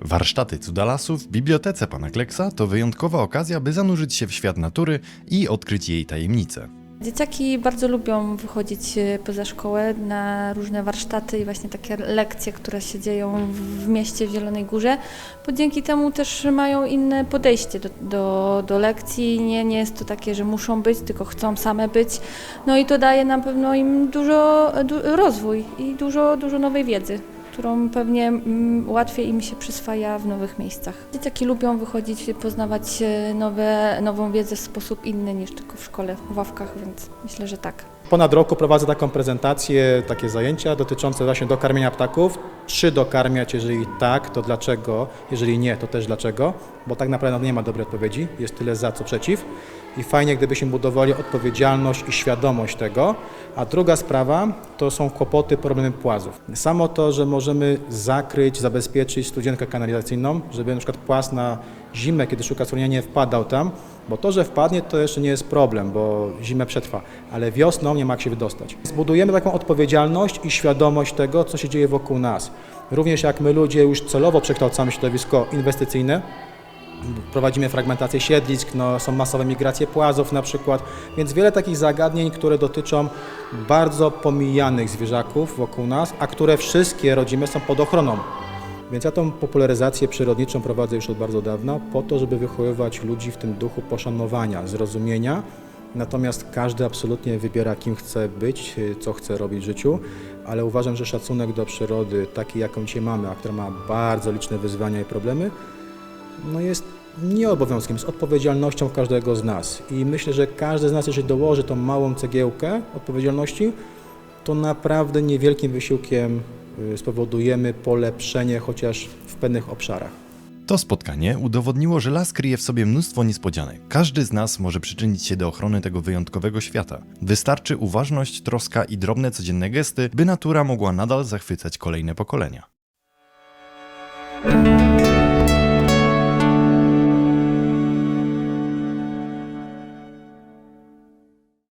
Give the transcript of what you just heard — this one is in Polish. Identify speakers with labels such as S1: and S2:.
S1: Warsztaty cudalasów w bibliotece pana Kleksa to wyjątkowa okazja, by zanurzyć się w świat natury i odkryć jej tajemnice.
S2: Dzieciaki bardzo lubią wychodzić e, poza szkołę na różne warsztaty i właśnie takie lekcje, które się dzieją w mieście w Zielonej Górze, bo dzięki temu też mają inne podejście do, do, do lekcji. Nie, nie jest to takie, że muszą być, tylko chcą same być. No i to daje na pewno im dużo du, rozwój i dużo, dużo nowej wiedzy którą pewnie mm, łatwiej im się przyswaja w nowych miejscach. Dzieciaki lubią wychodzić, poznawać e, nowe, nową wiedzę w sposób inny niż tylko w szkole, w ławkach, więc myślę, że tak.
S3: Ponad roku prowadzę taką prezentację, takie zajęcia dotyczące właśnie dokarmienia ptaków. Czy dokarmiać, jeżeli tak, to dlaczego? Jeżeli nie, to też dlaczego? Bo tak naprawdę nie ma dobrej odpowiedzi, jest tyle za, co przeciw. I fajnie, gdybyśmy budowali odpowiedzialność i świadomość tego. A druga sprawa to są kłopoty, problemy płazów. Samo to, że możemy zakryć, zabezpieczyć studzienkę kanalizacyjną, żeby na przykład płaz na zimę, kiedy szuka schronienia, nie wpadał tam, bo to, że wpadnie, to jeszcze nie jest problem, bo zimę przetrwa, ale wiosną nie ma jak się wydostać. Zbudujemy taką odpowiedzialność i świadomość tego, co się dzieje wokół nas. Również jak my ludzie już celowo przekształcamy środowisko inwestycyjne, prowadzimy fragmentację siedlisk, no, są masowe migracje płazów na przykład, więc wiele takich zagadnień, które dotyczą bardzo pomijanych zwierzaków wokół nas, a które wszystkie rodzime są pod ochroną. Więc ja tą popularyzację przyrodniczą prowadzę już od bardzo dawna, po to, żeby wychowywać ludzi w tym duchu poszanowania, zrozumienia. Natomiast każdy absolutnie wybiera, kim chce być, co chce robić w życiu, ale uważam, że szacunek do przyrody, taki jaką dzisiaj mamy, a która ma bardzo liczne wyzwania i problemy, no jest nie obowiązkiem, jest odpowiedzialnością każdego z nas. I myślę, że każdy z nas, jeżeli dołoży tą małą cegiełkę odpowiedzialności, to naprawdę niewielkim wysiłkiem y, spowodujemy polepszenie chociaż w pewnych obszarach.
S1: To spotkanie udowodniło, że las kryje w sobie mnóstwo niespodzianek. Każdy z nas może przyczynić się do ochrony tego wyjątkowego świata. Wystarczy uważność, troska i drobne codzienne gesty, by natura mogła nadal zachwycać kolejne pokolenia.